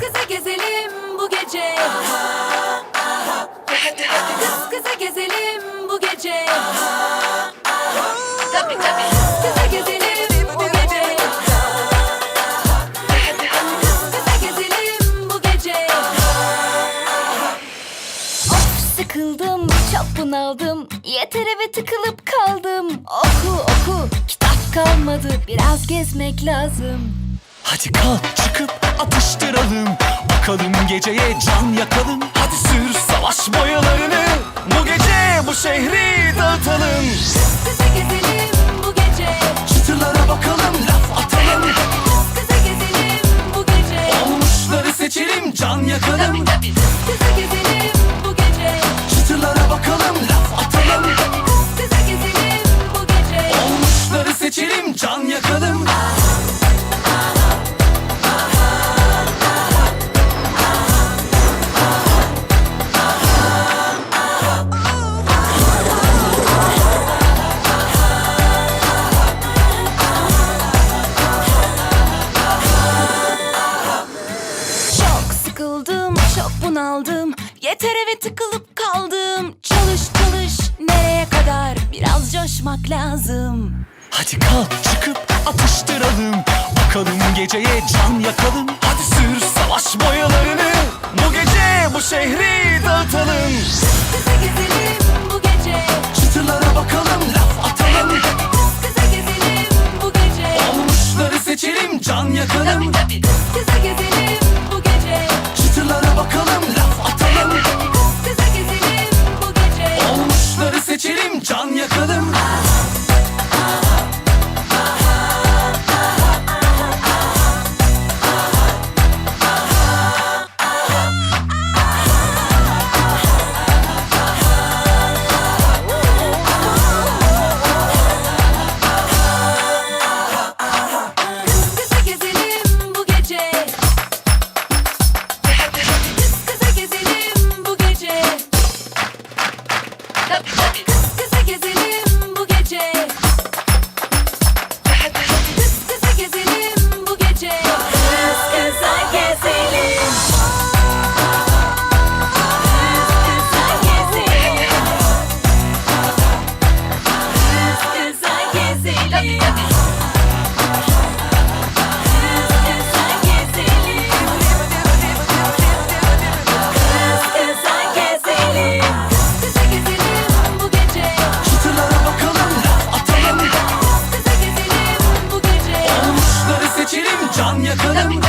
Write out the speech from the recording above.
Kız kıza gezelim bu gece. Kız kıza gezelim bu gece. Tabii tabii. Kız kıza gezelim bu gece. Kız kıza gezelim bu gece. Of sıkıldım, çok bunaldım. Yeter eve tıkılıp kaldım. Oku oku, kitap kalmadı. Biraz gezmek lazım. Hadi kalk çıkıp geceye can yakalım Hadi sür savaş boyalarını Çok bunaldım Yeter eve tıkılıp kaldım. Çalış çalış nereye kadar? Biraz coşmak lazım. Hadi kalk çıkıp atıştıralım. Bakalım geceye can yakalım. Hadi sür savaş boyalarını. Bu gece bu şehri dağıtalım. Kız gezelim bu gece. Çıtırlara bakalım laf atalım. Kız gezelim bu gece. Olmuşları seçelim can yakalım. Tabii gezelim başladım. Can yakalım